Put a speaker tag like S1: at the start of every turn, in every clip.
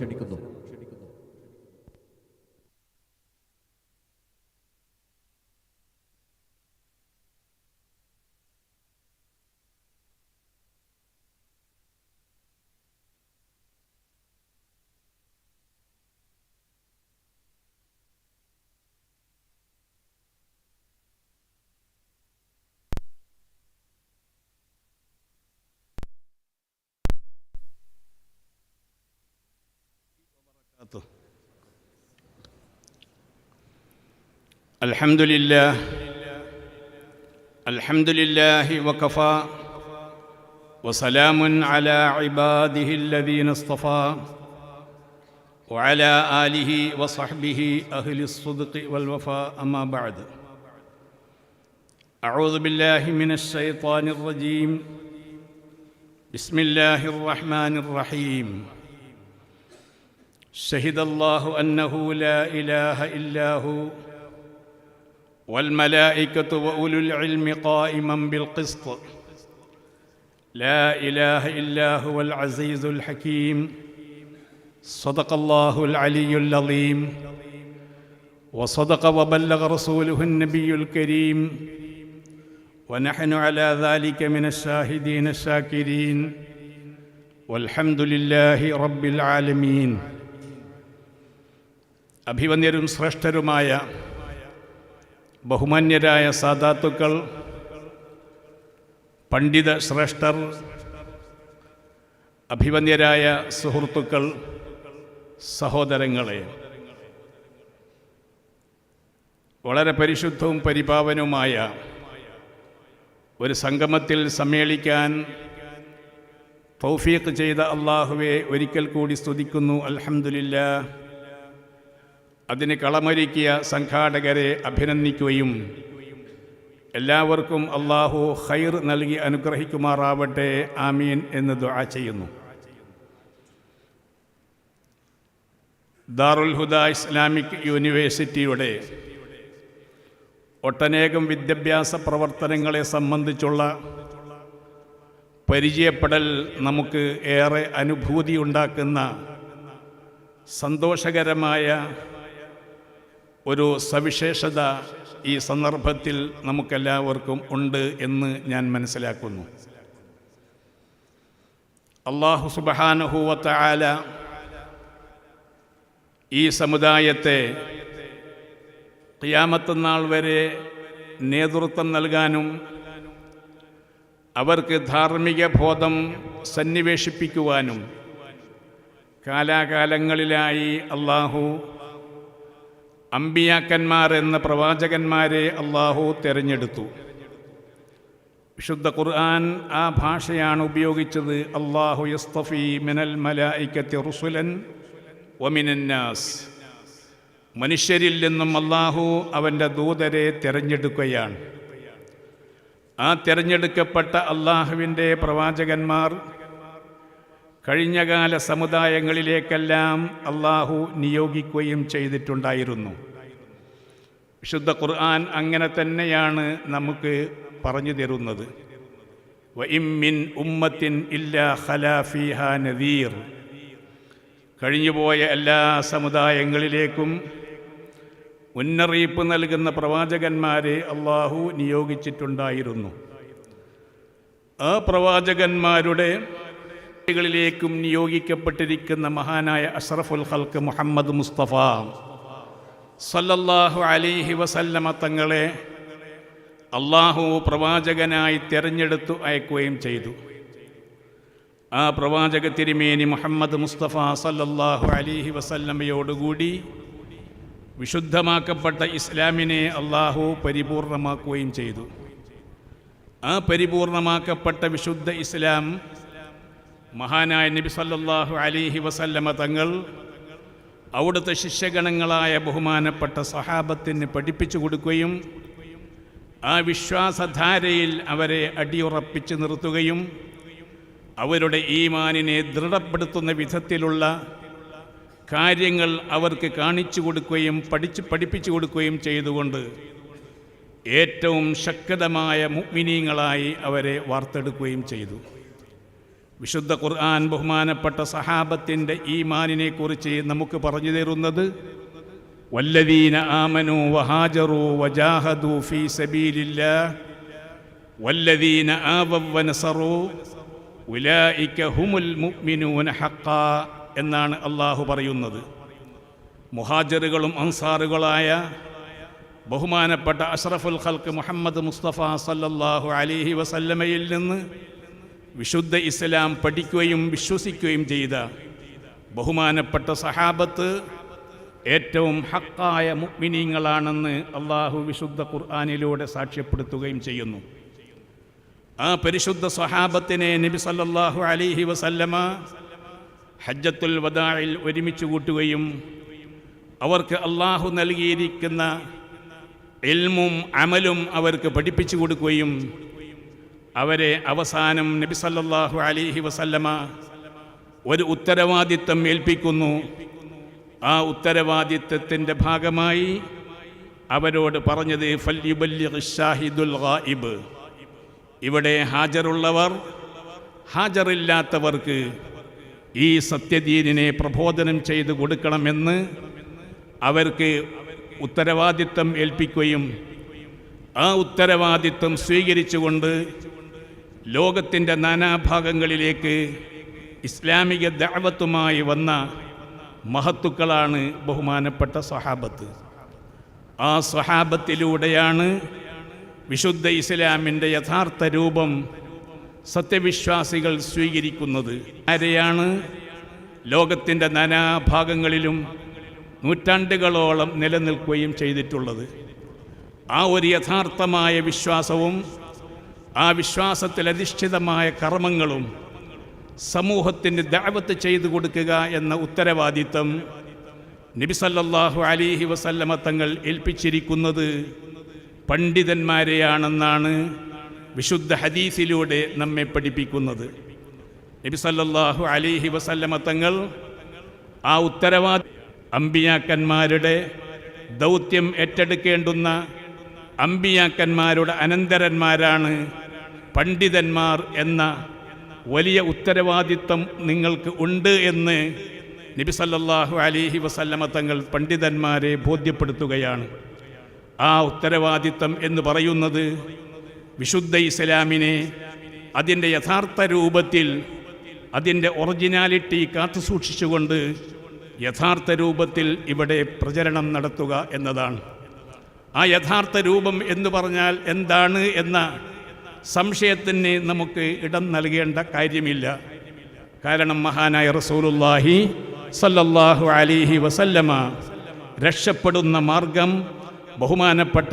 S1: ക്ഷണിക്കുന്നു.
S2: الحمد لله. الحمد لله وكفى. وسلام على عباده الذين اصطفى. وعلى آله وصحبه أهل الصدق والوفاء. أما بعد. أعوذ بالله من الشيطان الرجيم. بسم الله الرحمن الرحيم. شهد الله أنه لا إله إلا هو. والملائكة وأولو العلم قائما بالقسط لا إله إلا هو العزيز الحكيم صدق الله العلي العظيم وصدق وبلغ رسوله النبي الكريم ونحن على ذلك من الشاهدين الشاكرين والحمد لله رب العالمين അഭിവന്യരും ശ്രേഷ്ഠരുമായ ബഹുമാന്യരായ സാധാത്തുക്കൾ പണ്ഡിത ശ്രേഷ്ഠർ അഭിമന്യരായ സുഹൃത്തുക്കൾ സഹോദരങ്ങളെ വളരെ പരിശുദ്ധവും പരിപാവനവുമായ ഒരു സംഗമത്തിൽ സമ്മേളിക്കാൻ തൗഫീഖ് ചെയ്ത അള്ളാഹുവെ ഒരിക്കൽ കൂടി സ്തുതിക്കുന്നു. അൽഹംദുലില്ലാ അതിന് കളമൊരുക്കിയ സംഘാടകരെ അഭിനന്ദിക്കുകയും എല്ലാവർക്കും അള്ളാഹു ഹൈർ നൽകി അനുഗ്രഹിക്കുമാറാവട്ടെ ആമീൻ എന്ന് ദുആ ചെയ്യുന്നു. ദാറുൽ ഹുദ ഇസ്ലാമിക് യൂണിവേഴ്സിറ്റിയുടെ ഒട്ടനേകം വിദ്യാഭ്യാസ പ്രവർത്തനങ്ങളെ സംബന്ധിച്ചുള്ള പരിചയപ്പെടൽ നമുക്ക് ഏറെ അനുഭൂതി ഉണ്ടാക്കുന്ന സന്തോഷകരമായ ഒരു സവിശേഷത ഈ സന്ദർഭത്തിൽ നമുക്കെല്ലാവർക്കും ഉണ്ട് എന്ന് ഞാൻ മനസ്സിലാക്കുന്നു. അള്ളാഹു സുബഹാനുഹൂവത്ത ആല ഈ സമുദായത്തെ ക്യാമത്തനാൾ നാൾ വരെ നേതൃത്വം നൽകാനും അവർക്ക് ധാർമ്മിക ബോധം സന്നിവേശിപ്പിക്കുവാനും കാലാകാലങ്ങളിലായി അള്ളാഹു അമ്പിയാക്കന്മാർ എന്ന പ്രവാചകന്മാരെ അള്ളാഹു തിരഞ്ഞെടുത്തു. വിശുദ്ധ ഖുർആൻ ആ ഭാഷയാണ് ഉപയോഗിച്ചത്. അള്ളാഹു യസ്തഫി മിനൽ മലായിക്കത്തി റുസുലൻ ഒമിനന്നാസ് മനുഷ്യരിൽ നിന്നും അള്ളാഹു അവന്റെ ദൂതരെ തിരഞ്ഞെടുക്കുകയാണ്. ആ തിരഞ്ഞെടുക്കപ്പെട്ട അള്ളാഹുവിന്റെ പ്രവാചകന്മാർ കഴിഞ്ഞകാല സമുദായങ്ങളിലേക്കെല്ലാം അള്ളാഹു നിയോഗിക്കുകയും ചെയ്തിട്ടുണ്ടായിരുന്നു. വിശുദ്ധ ഖുർആൻ അങ്ങനെ തന്നെയാണ് നമുക്ക് പറഞ്ഞു തരുന്നത്. വഇമ്മിൻ ഉമ്മത്തിൻ ഇല്ലാ ഖലാഫിഹ നദീർ. കഴിഞ്ഞുപോയ എല്ലാ സമുദായങ്ങളിലേക്കും മുന്നറിയിപ്പ് നൽകുന്ന പ്രവാചകന്മാരെ അള്ളാഹു നിയോഗിച്ചിട്ടുണ്ടായിരുന്നു. ആ പ്രവാചകന്മാരുടെ ിലേക്കും നിയോഗിക്കപ്പെട്ടിരിക്കുന്ന മഹാനായ അഷ്റഫുൽ ഹൽക്ക് മുഹമ്മദ് മുസ്തഫ സല്ലല്ലാഹു അലിഹി വസല്ലമ തങ്ങളെ അള്ളാഹു പ്രവാചകനായി തിരഞ്ഞെടുത്തു അയക്കുകയും ചെയ്തു. ആ പ്രവാചക തിരുമേനി മുഹമ്മദ് മുസ്തഫ സല്ലല്ലാഹു അലിഹി വസല്ലമയോടുകൂടി വിശുദ്ധമാക്കപ്പെട്ട ഇസ്ലാമിനെ അള്ളാഹു പരിപൂർണമാക്കുകയും ചെയ്തു. ആ പരിപൂർണമാക്കപ്പെട്ട വിശുദ്ധ ഇസ്ലാം മഹാനായ നബി സല്ലല്ലാഹു അലിഹി വസല്ലമ തങ്ങൾ അവിടുത്തെ ശിഷ്യഗണങ്ങളായ ബഹുമാനപ്പെട്ട സഹാബത്തിന് പഠിപ്പിച്ചു കൊടുക്കുകയും ആ വിശ്വാസധാരയിൽ അവരെ അടിയുറപ്പിച്ച് നിർത്തുകയും അവരുടെ ഈമാനിനെ ദൃഢപ്പെടുത്തുന്ന വിധത്തിലുള്ള കാര്യങ്ങൾ അവർക്ക് കാണിച്ചു കൊടുക്കുകയും പഠിച്ച് പഠിപ്പിച്ചു കൊടുക്കുകയും ചെയ്തുകൊണ്ട് ഏറ്റവും ശക്തമായ മുഗ്മിനീങ്ങളായി അവരെ വാർത്തെടുക്കുകയും ചെയ്തു. വിശുദ്ധ ഖുർആൻ ബഹുമാനപ്പെട്ട സഹാബത്തിന്റെ ഈമാനിനെ കുറിച്ച് നമുക്ക് പറഞ്ഞു തരുന്നത് വല്ലദീന ആമനു വഹാജറു വജാഹദു ഫീ സബീലില്ല വല്ലദീന ആവവ വനസറു ഉലായിക ഹുമുൽ മുഅ്മിനൂന ഹഖാ എന്നാണ് അള്ളാഹു പറയുന്നത്. മുഹാജറുകളും അൻസാറുകളായ ബഹുമാനപ്പെട്ട അഷ്റഫുൽ ഖൽക്ക് മുഹമ്മദ് മുസ്തഫ സല്ലല്ലാഹു അലൈഹി വസല്ലമയിൽ നിന്ന് വിശുദ്ധ ഇസ്ലാം പഠിക്കുകയും വിശ്വസിക്കുകയും ചെയ്ത ബഹുമാനപ്പെട്ട സഹാബത്ത് ഏറ്റവും ഹക്കായ മുഗ്മിനീങ്ങളാണെന്ന് അള്ളാഹു വിശുദ്ധ ഖുർആാനിലൂടെ സാക്ഷ്യപ്പെടുത്തുകയും ചെയ്യുന്നു. ആ പരിശുദ്ധ സ്വഹാബത്തിനെ നബി സല്ലല്ലാഹു അലിഹി വസല്ലമ ഹജ്ജത്തുൽ വദായിൽ ഒരുമിച്ച് കൂട്ടുകയും അവർക്ക് അള്ളാഹു നൽകിയിരിക്കുന്ന എൽമും അമലും അവർക്ക് പഠിപ്പിച്ചു കൊടുക്കുകയും അവരെ അവസാനം നബി സല്ലല്ലാഹു അലൈഹി വസല്ലമ ഒരു ഉത്തരവാദിത്വം ഏൽപ്പിക്കുന്നു. ആ ഉത്തരവാദിത്വത്തിന്റെ ഭാഗമായി അവരോട് പറഞ്ഞത് ഷാഹിദുൽ ഗായിബ്. ഇവിടെ ഹാജറുള്ളവർ ഹാജറില്ലാത്തവർക്ക് ഈ സത്യദീനിനെ പ്രബോധനം ചെയ്തു കൊടുക്കണമെന്ന് അവർക്ക് ഉത്തരവാദിത്വം ഏൽപ്പിക്കുകയും ആ ഉത്തരവാദിത്വം സ്വീകരിച്ചുകൊണ്ട് ലോകത്തിന്റെ നാനാഭാഗങ്ങളിലേക്ക് ഇസ്ലാമിക ദാവത്തുമായി വന്ന മഹത്തുക്കളാണ് ബഹുമാനപ്പെട്ട സ്വഹാബത്ത് ആ സ്വഹാബത്തിലൂടെയാണ് വിശുദ്ധ ഇസ്ലാമിന്റെ യഥാർത്ഥ രൂപം സത്യവിശ്വാസികൾ സ്വീകരിക്കുന്നത്. ആരെയാണ്? ലോകത്തിന്റെ നാനാഭാഗങ്ങളിലും നൂറ്റാണ്ടുകളോളം നിലനിൽക്കുകയും ചെയ്തിട്ടുള്ളത്. ആ ഒരു യഥാർത്ഥമായ വിശ്വാസവും ആ വിശ്വാസത്തിൽ അധിഷ്ഠിതമായ കർമ്മങ്ങളും സമൂഹത്തിന് ദഅവത്ത് ചെയ്തു കൊടുക്കുക എന്ന ഉത്തരവാദിത്തം നബിസല്ലാഹു അലിഹി വസല്ലമ തങ്ങൾ ഏൽപ്പിച്ചിരിക്കുന്നത് പണ്ഡിതന്മാരെയാണെന്നാണ് വിശുദ്ധ ഹദീസിലൂടെ നമ്മെ പഠിപ്പിക്കുന്നത്. നബിസല്ലാഹു അലിഹി വസല്ലമ തങ്ങൾ ആ ഉത്തരവാദി അമ്പിയാക്കന്മാരുടെ ദൗത്യം ഏറ്റെടുക്കേണ്ടുന്ന അമ്പിയാക്കന്മാരുടെ അനന്തരന്മാരാണ് പണ്ഡിതന്മാർ എന്ന വലിയ ഉത്തരവാദിത്വം നിങ്ങൾക്ക് ഉണ്ട് എന്ന് നബി സല്ലല്ലാഹു അലിഹി വസല്ലമ തങ്ങൾ പണ്ഡിതന്മാരെ ബോധ്യപ്പെടുത്തുകയാണ്. ആ ഉത്തരവാദിത്വം എന്ന് പറയുന്നത് വിശുദ്ധ ഇസ്ലാമിനെ അതിന്റെ യഥാർത്ഥ രൂപത്തിൽ അതിന്റെ ഒറിജിനാലിറ്റി കാത്തു സൂക്ഷിച്ചുകൊണ്ട് യഥാർത്ഥ രൂപത്തിൽ ഇവിടെ പ്രചരണം നടത്തുക എന്നതാണ്. ആ യഥാർത്ഥ രൂപം എന്ന് പറഞ്ഞാൽ എന്താണ് എന്ന സംശയത്തിന് നമുക്ക് ഇടം നൽകേണ്ട കാര്യമില്ല. കാരണം മഹാനായ റസൂലുല്ലാഹി സല്ലല്ലാഹു അലിഹി വസല്ലമ രക്ഷപ്പെടുന്ന മാർഗം ബഹുമാനപ്പെട്ട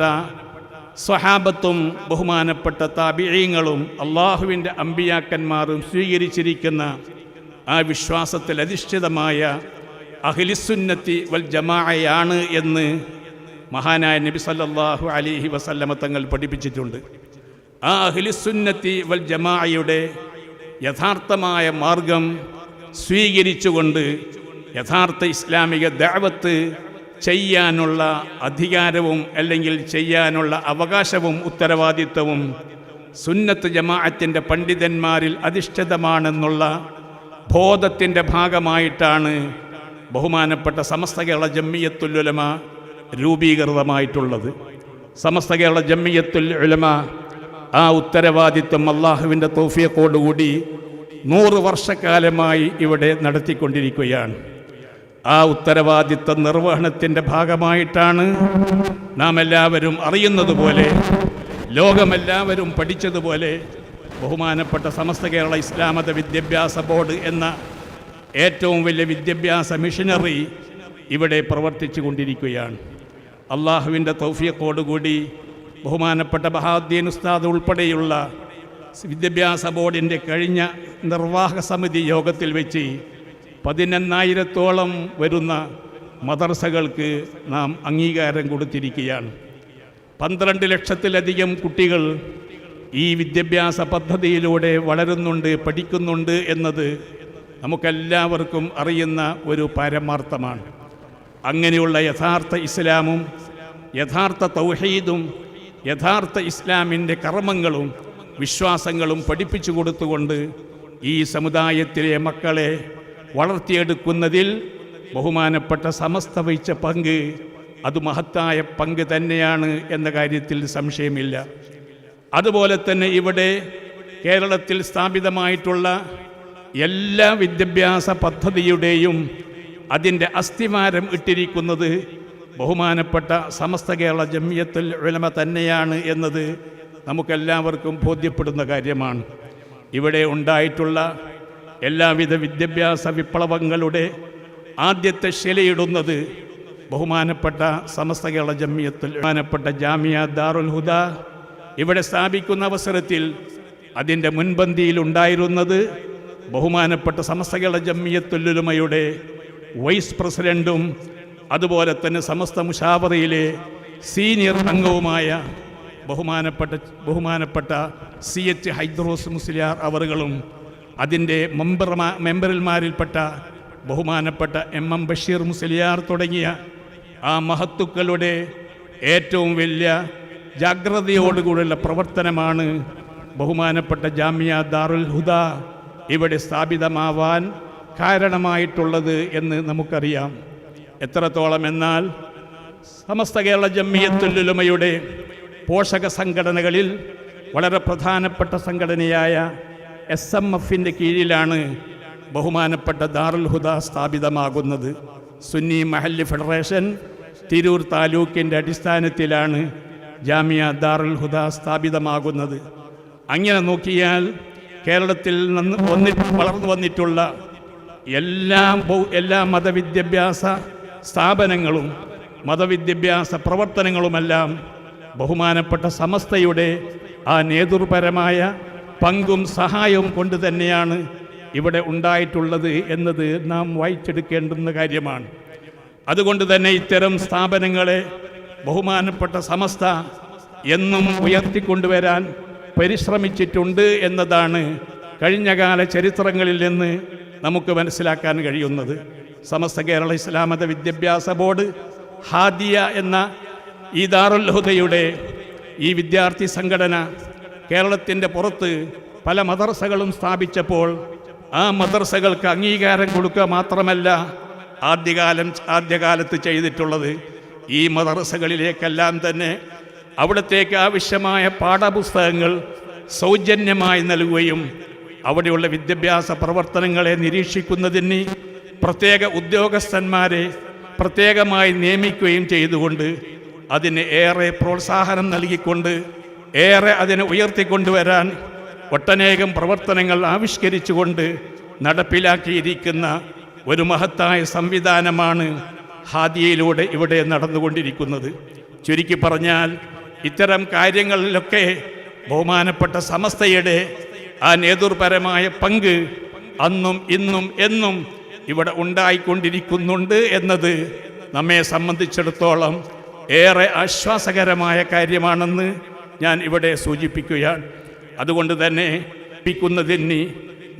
S2: സ്വഹാബത്തും ബഹുമാനപ്പെട്ട താബിഈങ്ങളും അള്ളാഹുവിന്റെ അമ്പിയാക്കന്മാരും സ്വീകരിച്ചിരിക്കുന്ന ആ വിശ്വാസത്തിൽ അധിഷ്ഠിതമായ അഖിലിസുന്നത്തി വൽ ജമാഅയാണ് എന്ന് മഹാനായ നബി സല്ലല്ലാഹു അലിഹി വസല്ലമ തങ്ങൾ പഠിപ്പിച്ചിട്ടുണ്ട്. ആ അഖിലിസുന്നത്തി വൽ ജമാഅയുടെ യഥാർത്ഥമായ മാർഗം സ്വീകരിച്ചുകൊണ്ട് യഥാർത്ഥ ഇസ്ലാമിക ദഅവത്ത് ചെയ്യാനുള്ള അധികാരവും അല്ലെങ്കിൽ ചെയ്യാനുള്ള അവകാശവും ഉത്തരവാദിത്വവും സുന്നത്ത് ജമാഅത്തിന്റെ പണ്ഡിതന്മാരിൽ അധിഷ്ഠിതമാണെന്നുള്ള ബോധത്തിന്റെ ഭാഗമായിട്ടാണ് ബഹുമാനപ്പെട്ട സമസ്ത കേരള ജമ്മിയത്തുൽ ഉലമ രൂപീകൃതമായിട്ടുള്ളത്. സമസ്ത കേരള ജമ്മിയത്തുൽ ഉലമ ആ ഉത്തരവാദിത്വം അള്ളാഹുവിന്റെ തോഫിയക്കോടുകൂടി നൂറ് വർഷക്കാലമായി ഇവിടെ നടത്തിക്കൊണ്ടിരിക്കുകയാണ്. ആ ഉത്തരവാദിത്വ നിർവഹണത്തിന്റെ ഭാഗമായിട്ടാണ് നാം എല്ലാവരും അറിയുന്നത് പോലെ ലോകമെല്ലാവരും പഠിച്ചതുപോലെ ബഹുമാനപ്പെട്ട സമസ്ത കേരള ഇസ്ലാമത വിദ്യാഭ്യാസ ബോർഡ് എന്ന ഏറ്റവും വലിയ വിദ്യാഭ്യാസ മിഷനറി ഇവിടെ പ്രവർത്തിച്ചു കൊണ്ടിരിക്കുകയാണ് അള്ളാഹുവിന്റെ തൗഫിയക്കോടുകൂടി ബഹുമാനപ്പെട്ട ബഹാദ്ദീൻ ഉസ്താദ് ഉൾപ്പെടെയുള്ള വിദ്യാഭ്യാസ ബോർഡിന്റെ കഴിഞ്ഞ നിർവാഹക സമിതി യോഗത്തിൽ വെച്ച് പതിനെണ്ണായിരത്തോളം വരുന്ന മദർസകൾക്ക് നാം അംഗീകാരം കൊടുത്തിരിക്കുകയാണ്. പന്ത്രണ്ട് ലക്ഷത്തിലധികം കുട്ടികൾ ഈ വിദ്യാഭ്യാസ പദ്ധതിയിലൂടെ വളരുന്നുണ്ട് പഠിക്കുന്നുണ്ട് എന്നത് നമുക്കെല്ലാവർക്കും അറിയുന്ന ഒരു പാരമാർത്ഥമാണ്. അങ്ങനെയുള്ള യഥാർത്ഥ ഇസ്ലാമും യഥാർത്ഥ തൗഹീദും യഥാർത്ഥ ഇസ്ലാമിന്റെ കർമ്മങ്ങളും വിശ്വാസങ്ങളും പഠിപ്പിച്ചു കൊടുത്തുകൊണ്ട് ഈ സമുദായത്തിലെ മക്കളെ വളർത്തിയെടുക്കുന്നതിൽ ബഹുമാനപ്പെട്ട സമസ്ത വഹിച്ച പങ്ക് അത് മഹത്തായ പങ്ക് തന്നെയാണ് എന്ന കാര്യത്തിൽ സംശയമില്ല. അതുപോലെ തന്നെ ഇവിടെ കേരളത്തിൽ സ്ഥാപിതമായിട്ടുള്ള എല്ലാ വിദ്യാഭ്യാസ പദ്ധതിയുടെയും അതിന്റെ അസ്ഥിമാരം ഇട്ടിരിക്കുന്നത് ബഹുമാനപ്പെട്ട സമസ്ത കേരള ജമിയത്തുൽ ഉലമ തന്നെയാണ് എന്നത് നമുക്കെല്ലാവർക്കും ബോധ്യപ്പെടുന്ന കാര്യമാണ്. ഇവിടെ ഉണ്ടായിട്ടുള്ള എല്ലാവിധ വിദ്യാഭ്യാസ വിപ്ലവങ്ങളുടെ ആദ്യത്തെ ശിലയിടുന്നത് ബഹുമാനപ്പെട്ട സമസ്ത കേരള ജമിയത്തുൽ ബഹുമാനപ്പെട്ട ജാമിയ ദാറുൽ ഹുദ. ഇവിടെ സ്ഥാപിക്കുന്ന അവസരത്തിൽ അതിന്റെ മുൻപന്തിയിലുണ്ടായിരുന്നത് ബഹുമാനപ്പെട്ട സമസ്ത കേരള ജമിയത്തുല്ലുമയുടെ വൈസ് പ്രസിഡന്റും അതുപോലെ തന്നെ സമസ്ത മുഷാവറയിലെ സീനിയർ അംഗവുമായ ബഹുമാനപ്പെട്ട ബഹുമാനപ്പെട്ട സി എച്ച് ഹൈദ്രോസ് മുസ്ലിയാർ അവറുകളും അതിന്റെ മെമ്പർമാ മെമ്പറിൽമാരിൽപ്പെട്ട ബഹുമാനപ്പെട്ട എം എം ബഷീർ മുസ്ലിയാർ തുടങ്ങിയ ആ മഹത്തുക്കളുടെ ഏറ്റവും വലിയ ജാഗ്രതയോടുകൂടിയുള്ള പ്രവർത്തനമാണ് ബഹുമാനപ്പെട്ട ജാമിയ ദാറുൽ ഹുദ ഇവിടെ സ്ഥാപിതമാവാൻ കാരണമായിട്ടുള്ളത് എന്ന് നമുക്കറിയാം. എത്രത്തോളം എന്നാൽ സമസ്ത കേരള ജമ്മിയത്തുല്ലുമയുടെ പോഷക സംഘടനകളിൽ വളരെ പ്രധാനപ്പെട്ട സംഘടനയായ എസ് എം എഫിന്റെ കീഴിലാണ് ബഹുമാനപ്പെട്ട ദാറുൽ ഹുദ സ്ഥാപിതമാകുന്നത്. സുന്നി മഹല്ലി ഫെഡറേഷൻ തിരൂർ താലൂക്കിന്റെ അടിസ്ഥാനത്തിലാണ് ജാമിയ ദാറുൽ ഹുദ സ്ഥാപിതമാകുന്നത്. അങ്ങനെ നോക്കിയാൽ കേരളത്തിൽ നിന്ന് വന്നിട്ട് വളർന്നു വന്നിട്ടുള്ള എല്ലാ എല്ലാ മതവിദ്യാഭ്യാസ സ്ഥാപനങ്ങളും മതവിദ്യാഭ്യാസ പ്രവർത്തനങ്ങളുമെല്ലാം ബഹുമാനപ്പെട്ട സമസ്തയുടെ ആ നേതൃപരമായ പങ്കും സഹായവും കൊണ്ട് തന്നെയാണ് ഇവിടെ ഉണ്ടായിട്ടുള്ളത് എന്നത് നാം വായിച്ചെടുക്കേണ്ടുന്ന കാര്യമാണ്. അതുകൊണ്ട് തന്നെ ഇത്തരം സ്ഥാപനങ്ങളെ ബഹുമാനപ്പെട്ട സമസ്ത എന്നും ഉയർത്തിക്കൊണ്ടുവരാൻ പരിശ്രമിച്ചിട്ടുണ്ട് എന്നതാണ് കഴിഞ്ഞകാല ചരിത്രങ്ങളിൽ നിന്ന് നമുക്ക് മനസ്സിലാക്കാൻ കഴിയുന്നത്. സമസ്ത കേരള ഇസ്ലാമത വിദ്യാഭ്യാസ ബോർഡ് ഹാദിയ എന്ന ഈ ദാറുൽ ഹുദയുടെ ഈ വിദ്യാർത്ഥി സംഘടന കേരളത്തിന്റെ പുറത്ത് പല മദർസകളും സ്ഥാപിച്ചപ്പോൾ ആ മദർസകൾക്ക് അംഗീകാരം കൊടുക്കുക മാത്രമല്ല ആദ്യകാലം ആദ്യകാലത്ത് ചെയ്തിട്ടുള്ളത് ഈ മദർസകളിലേക്കെല്ലാം തന്നെ അവിടത്തേക്ക് ആവശ്യമായ പാഠപുസ്തകങ്ങൾ സൗജന്യമായി നൽകുകയും അവിടെയുള്ള വിദ്യാഭ്യാസ പ്രവർത്തനങ്ങളെ നിരീക്ഷിക്കുന്നതിന് പ്രത്യേക ഉദ്യോഗസ്ഥന്മാരെ പ്രത്യേകമായി നിയമിക്കുകയും ചെയ്തുകൊണ്ട് അതിന് ഏറെ പ്രോത്സാഹനം നൽകിക്കൊണ്ട് ഏറെ അതിനെ ഉയർത്തിക്കൊണ്ടുവരാൻ ഒട്ടനേകം പ്രവർത്തനങ്ങൾ ആവിഷ്കരിച്ചുകൊണ്ട് നടപ്പിലാക്കിയിരിക്കുന്ന ഒരു മഹത്തായ സംവിധാനമാണ് ഹാദിയയിലൂടെ ഇവിടെ നടന്നുകൊണ്ടിരിക്കുന്നത്. ചുരുക്കി പറഞ്ഞാൽ ഇത്തരം കാര്യങ്ങളിലൊക്കെ ബഹുമാനപ്പെട്ട സമസ്തയുടെ ആ നേതൃപരമായ പങ്ക് അന്നും ഇന്നും എന്നും ഇവിടെ ഉണ്ടായിക്കൊണ്ടിരിക്കുന്നുണ്ട് എന്നത് നമ്മെ സംബന്ധിച്ചിടത്തോളം ഏറെ ആശ്വാസകരമായ കാര്യമാണെന്ന് ഞാൻ ഇവിടെ സൂചിപ്പിക്കുകയാണ്. അതുകൊണ്ട് തന്നെ പിക്കുന്നതിന്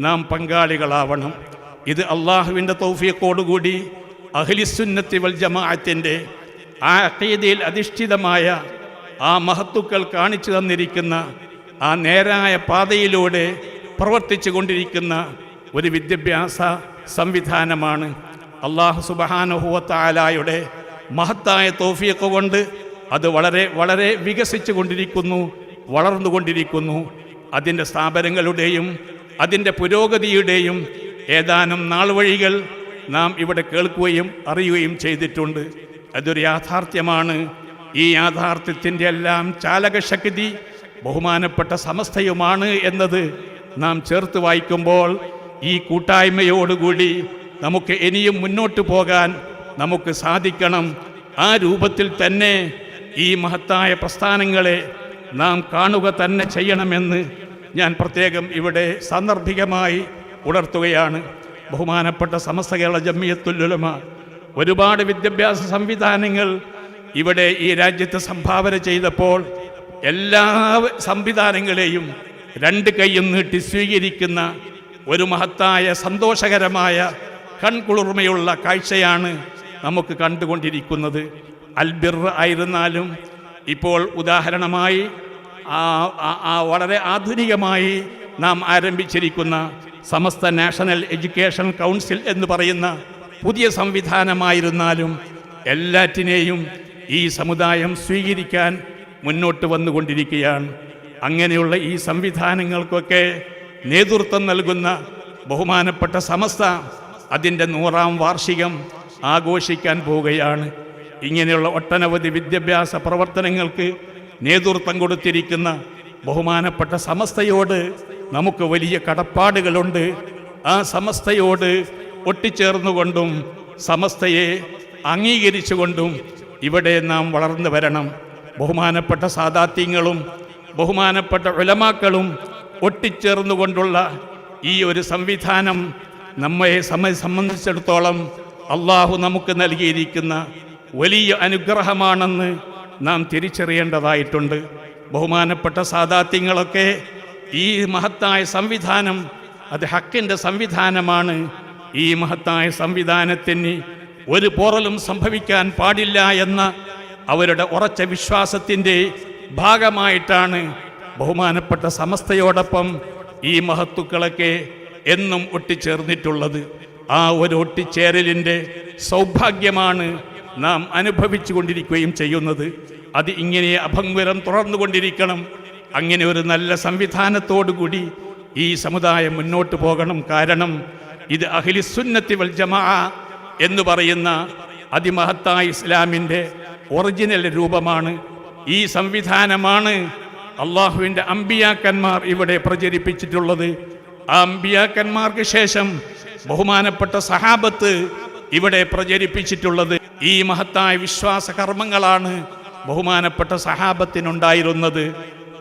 S2: നാം പങ്കാളികളാവണം. ഇത് അള്ളാഹുവിന്റെ തൗഫിയക്കോടുകൂടി അഹ്ലിസുന്നത്തി വൽ ജമാഅത്തിന്റെ ആ അക്കീതയിൽ അധിഷ്ഠിതമായ ആ മഹത്തുക്കൾ കാണിച്ചു തന്നിരിക്കുന്ന ആ നേരായ പാതയിലൂടെ പ്രവർത്തിച്ചു കൊണ്ടിരിക്കുന്ന ഒരു വിദ്യാഭ്യാസ സംവിധാനമാണ് അള്ളാഹു സുബഹാനുഹുവത്താലായുടെ മഹത്തായ തോഫിയൊക്കെ കൊണ്ട് അത് വളരെ വളരെ വികസിച്ചു കൊണ്ടിരിക്കുന്നു വളർന്നുകൊണ്ടിരിക്കുന്നു അതിന്റെ സ്ഥാപനങ്ങളുടെയും അതിന്റെ പുരോഗതിയുടെയും ഏതാനും നാൾ വഴികൾ നാം ഇവിടെ കേൾക്കുകയും അറിയുകയും ചെയ്തിട്ടുണ്ട്. അതൊരു യാഥാർത്ഥ്യമാണ്. ഈ യാഥാർത്ഥ്യത്തിന്റെ എല്ലാം ചാലകശക്തി ബഹുമാനപ്പെട്ട സമസ്തയുമാണ് എന്നത് നാം ചേർത്ത് വായിക്കുമ്പോൾ ഈ കൂട്ടായ്മയോടുകൂടി നമുക്ക് ഇനിയും മുന്നോട്ട് പോകാൻ നമുക്ക് സാധിക്കണം. ആ രൂപത്തിൽ തന്നെ ഈ മഹത്തായ പ്രസ്ഥാനങ്ങളെ നാം കാണുക തന്നെ ചെയ്യണമെന്ന് ഞാൻ പ്രത്യേകം ഇവിടെ സാന്ദർഭികമായി ഉണർത്തുകയാണ്. ബഹുമാനപ്പെട്ട സമസ്ത കേരള ജമ്മിയത്തുല്ലുലമ ഒരുപാട് വിദ്യാഭ്യാസ സംവിധാനങ്ങൾ ഇവിടെ ഈ രാജ്യത്ത് സംഭാവന ചെയ്തപ്പോൾ എല്ലാ സംവിധാനങ്ങളെയും രണ്ട് കൈയും നീട്ടി സ്വീകരിക്കുന്ന ഒരു മഹത്തായ സന്തോഷകരമായ കൺകുളിർമയുള്ള കാഴ്ചയാണ് നമുക്ക് കണ്ടുകൊണ്ടിരിക്കുന്നത്. അൽബിർ ആയിരുന്നാലും ഇപ്പോൾ ഉദാഹരണമായി ആ- വളരെ ആധുനികമായി നാം ആരംഭിച്ചിരിക്കുന്ന സമസ്ത നാഷണൽ എഡ്യൂക്കേഷൻ കൗൺസിൽ എന്ന് പറയുന്ന പുതിയ സംവിധാനമായിരുന്നാലും എല്ലാറ്റിനെയും ഈ സമുദായം സ്വീകരിക്കാൻ മുന്നോട്ട് വന്നുകൊണ്ടിരിക്കുകയാണ്. അങ്ങനെയുള്ള ഈ സംവിധാനങ്ങൾക്കൊക്കെ നേതൃത്വം നൽകുന്ന ബഹുമാനപ്പെട്ട സമസ്ത അതിന്റെ നൂറാം വാർഷികം ആഘോഷിക്കാൻ പോവുകയാണ്. ഇങ്ങനെയുള്ള ഒട്ടനവധി വിദ്യാഭ്യാസ പ്രവർത്തനങ്ങൾക്ക് നേതൃത്വം കൊടുത്തിരിക്കുന്ന ബഹുമാനപ്പെട്ട സമസ്തയോട് നമുക്ക് വലിയ കടപ്പാടുകളുണ്ട്. ആ സമസ്തയോട് ഒട്ടിച്ചേർന്നുകൊണ്ടും സമസ്തയെ അംഗീകരിച്ചുകൊണ്ടും ഇവിടെ നാം വളർന്നു വരണം. ബഹുമാനപ്പെട്ട സാദാത്യങ്ങളും ബഹുമാനപ്പെട്ട ഉലമാക്കളും ഒട്ടിച്ചേർന്നുകൊണ്ടുള്ള ഈ ഒരു സംവിധാനം നമ്മെ സംബന്ധിച്ചിടത്തോളം അള്ളാഹു നമുക്ക് നൽകിയിരിക്കുന്ന വലിയ അനുഗ്രഹമാണെന്ന് നാം തിരിച്ചറിയേണ്ടതായിട്ടുണ്ട്. ബഹുമാനപ്പെട്ട സാദാത്യങ്ങളൊക്കെ ഈ മഹത്തായ സംവിധാനം അത് ഹക്കിന്റെ സംവിധാനമാണ്. ഈ മഹത്തായ സംവിധാനത്തിന് ഒരു പോറലും സംഭവിക്കാൻ പാടില്ല എന്ന അവരുടെ ഉറച്ച വിശ്വാസത്തിന്റെ ഭാഗമായിട്ടാണ് ബഹുമാനപ്പെട്ട സമസ്തയോടൊപ്പം ഈ മഹത്തുക്കളൊക്കെ എന്നും ഒട്ടിച്ചേർന്നിട്ടുള്ളത്. ആ ഒരു ഒട്ടിച്ചേരലിന്റെ സൗഭാഗ്യമാണ് നാം അനുഭവിച്ചു കൊണ്ടിരിക്കുകയും ചെയ്യുന്നത്. അത് ഇങ്ങനെ അഭംഗുരം തുറന്നുകൊണ്ടിരിക്കണം അങ്ങനെ ഒരു നല്ല സംവിധാനത്തോടു കൂടി ഈ സമുദായം മുന്നോട്ട് പോകണം. കാരണം ഇത് അഖിലിസുന്നത്തി വൽ ജമാ എന്ന് പറയുന്ന അതിമഹത്തായ ഇസ്ലാമിന്റെ ഒറിജിനൽ രൂപമാണ്. ഈ സംവിധാനമാണ് അള്ളാഹുവിന്റെ അമ്പിയാക്കന്മാർ ഇവിടെ പ്രചരിപ്പിച്ചിട്ടുള്ളത്. ആ അമ്പിയാക്കന്മാർക്ക് ശേഷം ബഹുമാനപ്പെട്ട സഹാബത്ത് ഇവിടെ പ്രചരിപ്പിച്ചിട്ടുള്ളത്. ഈ മഹത്തായ വിശ്വാസ കർമ്മങ്ങളാണ് ബഹുമാനപ്പെട്ട സഹാബത്തിനുണ്ടായിരുന്നത്.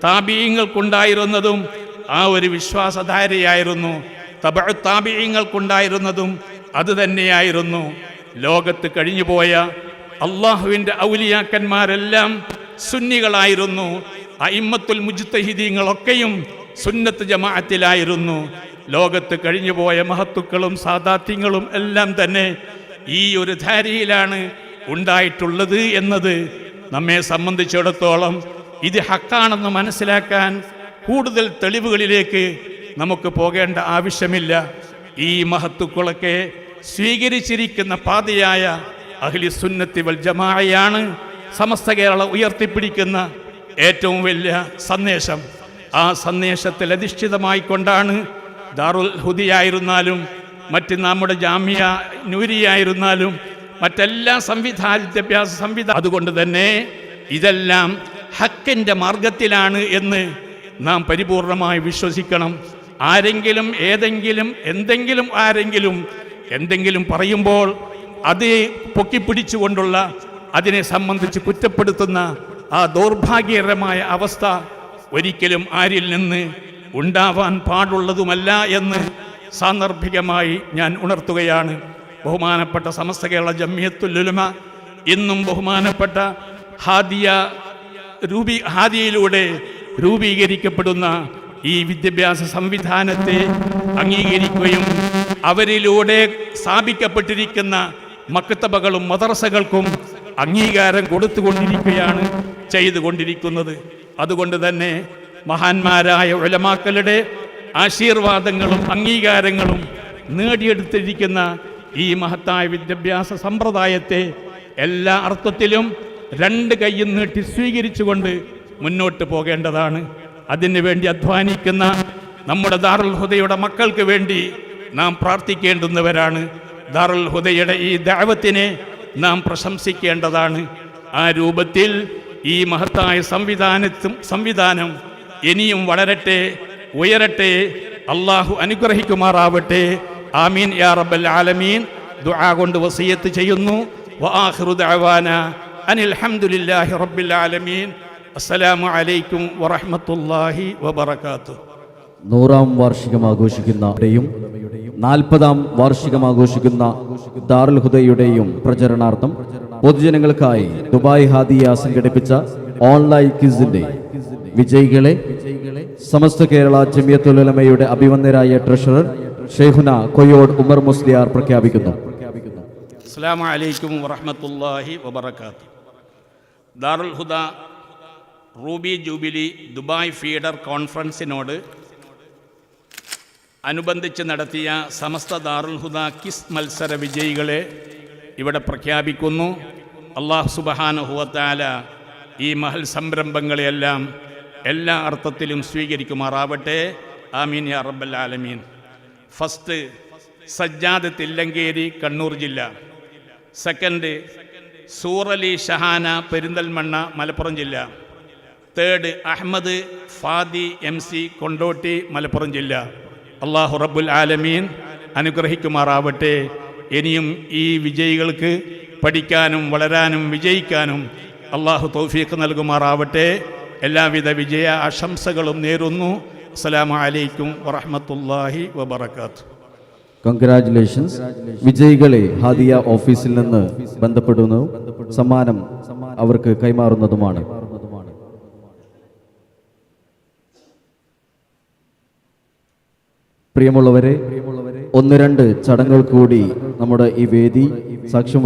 S2: താപീയങ്ങൾക്കുണ്ടായിരുന്നതും ആ ഒരു വിശ്വാസധാരയായിരുന്നു. തബ താപീയങ്ങൾക്കുണ്ടായിരുന്നതും അത് തന്നെയായിരുന്നു ലോകത്ത് കഴിഞ്ഞുപോയ അള്ളാഹുവിന്റെ ഔലിയാക്കന്മാരെല്ലാം സുന്നികളായിരുന്നു. അയിമ്മത്തുൽ മുജുത്തഹിദീങ്ങളൊക്കെയും സുന്നത്ത് ജമാഅത്തിലായിരുന്നു. ലോകത്ത് കഴിഞ്ഞുപോയ മഹത്തുക്കളും സാദാത്യങ്ങളും എല്ലാം തന്നെ ഈ ഒരു ധാരയിലാണ് ഉണ്ടായിട്ടുള്ളത് എന്നത് നമ്മെ സംബന്ധിച്ചിടത്തോളം ഇത് ഹക്കാണെന്ന് മനസ്സിലാക്കാൻ കൂടുതൽ തെളിവുകളിലേക്ക് നമുക്ക് പോകേണ്ട ആവശ്യമില്ല. ഈ മഹത്തുക്കളൊക്കെ സ്വീകരിച്ചിരിക്കുന്ന പാതയായ അഹ്ലി സുന്നത്തി വൽ ജമാഅയാണ് സമസ്ത കേരളം ഉയർത്തിപ്പിടിക്കുന്ന ഏറ്റവും വലിയ സന്ദേശം. ആ സന്ദേശത്തിൽ അധിഷ്ഠിതമായിക്കൊണ്ടാണ് ദാറുൽ ഹുദിയായിരുന്നാലും മറ്റ് നമ്മുടെ ജാമ്യ നൂരിയായിരുന്നാലും മറ്റെല്ലാ സംവിധാന വിദ്യാഭ്യാസ സംവിധാനം അതുകൊണ്ട് തന്നെ ഇതെല്ലാം ഹക്കിന്റെ മാർഗത്തിലാണ് എന്ന് നാം പരിപൂർണമായി വിശ്വസിക്കണം. ആരെങ്കിലും ഏതെങ്കിലും എന്തെങ്കിലും ആരെങ്കിലും എന്തെങ്കിലും പറയുമ്പോൾ അത് പൊക്കിപ്പിടിച്ചുകൊണ്ടുള്ള അതിനെ സംബന്ധിച്ച് കുറ്റപ്പെടുത്തുന്ന ആ ദൗർഭാഗ്യകരമായ അവസ്ഥ ഒരിക്കലും ആരിൽ നിന്ന് ഉണ്ടാവാൻ പാടുള്ളതുമല്ല എന്ന് സാന്ദർഭികമായി ഞാൻ ഉണർത്തുകയാണ്. ബഹുമാനപ്പെട്ട സമസ്ത കേരള ജമ്മിയത്തുലുലമ ഇന്നും ബഹുമാനപ്പെട്ട ഹാദിയ രൂപീ ഹാദിയയിലൂടെ രൂപീകരിക്കപ്പെടുന്ന ഈ വിദ്യാഭ്യാസ സംവിധാനത്തെ അംഗീകരിക്കുകയും അവരിലൂടെ സ്ഥാപിക്കപ്പെട്ടിരിക്കുന്ന മക്തബകളും മദർസകൾക്കും അംഗീകാരം കൊടുത്തുകൊണ്ടിരിക്കുകയാണ് ചെയ്തുകൊണ്ടിരിക്കുന്നത്. അതുകൊണ്ട് തന്നെ മഹാന്മാരായ ഉലമാക്കളുടെ ആശീർവാദങ്ങളും അംഗീകാരങ്ങളും നേടിയെടുത്തിരിക്കുന്ന ഈ മഹത്തായ വിദ്യാഭ്യാസ സമ്പ്രദായത്തെ എല്ലാ അർത്ഥത്തിലും രണ്ട് കൈയും നീട്ടി സ്വീകരിച്ചുകൊണ്ട് മുന്നോട്ട് പോകേണ്ടതാണ്. അതിനുവേണ്ടി അധ്വാനിക്കുന്ന നമ്മുടെ ദാറുൽ ഹുദയുടെ മക്കൾക്ക് വേണ്ടി നാം പ്രാർത്ഥിക്കേണ്ടുന്നവരാണ്. ദാറുൽ ഹുദയുടെ ഈ ദാവത്തിനെ നാം പ്രശംസിക്കേണ്ടതാണ്. ആ രൂപത്തിൽ ഈ മഹത്തായ സംവിധാനത്തും സംവിധാനം ഇനിയും വളരട്ടെ ഉയരട്ടെ. അള്ളാഹു അനുഗ്രഹിക്കുമാറാവട്ടെ. ആമീൻ യാ റബ്ബൽ ആലമീൻ. ദുആ കൊണ്ട് വസിയത്ത് ചെയ്യുന്നു. വആഖിറു ദഅവാന അനിൽ ഹംദുലില്ലാഹി റബ്ബിൽ ആലമീൻ. അസ്സലാമു അലൈക്കും വറഹ്മത്തുള്ളാഹി വബറകാതുഹു.
S1: നൂറാം വാർഷികം ആഘോഷിക്കുന്ന നാൽപ്പതാം വാർഷികം ആഘോഷിക്കുന്ന ദാറുൽ ഹുദയുടെയും പ്രചരണാർത്ഥം പൊതുജനങ്ങൾക്കായി ദുബായ് ഹാദിയ സംഘടിപ്പിച്ച ഓൺലൈൻ ക്വിസിന്റെ വിജയികളെ സമസ്ത കേരള ജമിയത്തുലമയുടെ അഭിവന്ദരായ ട്രഷറർ ഷെയ്ഹുന കൊയ്യോട് ഉമർ മുസ്ലിയാർ പ്രഖ്യാപിക്കുന്നു.
S2: Assam Darul Huda ruby jubilee Dubai feeder കോൺഫറൻസിനോട് അനുബന്ധിച്ച് നടത്തിയ സമസ്ത ദാറുൽ ഹുദ കിസ് മത്സര വിജയികളെ ഇവിടെ പ്രഖ്യാപിക്കുന്നു. അള്ളാഹു സുബഹാനുഹുവത്താല ഈ മഹൽ സംരംഭങ്ങളെയെല്ലാം എല്ലാ അർത്ഥത്തിലും സ്വീകരിക്കുമാറാവട്ടെ. ആമീൻ യാ റബ്ബൽ ആലമീൻ. ഫസ്റ്റ് സജ്ജാദ് തില്ലങ്കേരി കണ്ണൂർ ജില്ല. സെക്കൻഡ് സൂറലി ഷഹാന പെരിന്തൽമണ്ണ മലപ്പുറം ജില്ല. Third Ahammed Fadi M C Kondotty Malappuram ജില്ല. അള്ളാഹു റബ്ബുൽ ആലമീൻ അനുഗ്രഹിക്കുമാറാവട്ടെ. ഇനിയും ഈ വിജയികൾക്ക് പഠിക്കാനും വളരാനും വിജയിക്കാനും അള്ളാഹു തൗഫീഖ് നൽകുമാറാവട്ടെ. എല്ലാവിധ വിജയ ആശംസകളും നേരുന്നു. അസ്സലാമു അലൈക്കും വറഹമത്തല്ലാഹി വബറകാതുഹു
S1: കൺഗ്രാറ്റുലേഷൻസ് വിജയികളെ ഹാദിയ ഓഫീസിൽ നിന്ന് ബന്ധപ്പെടുന്നു. സമ്മാനം അവർക്ക് കൈമാറുന്നതുമാണ്. പ്രിയമുള്ളവരെ ഒന്ന് രണ്ട് ചടങ്ങുകൾ കൂടി നമ്മുടെ ഈ വേദി സാക്ഷ്യം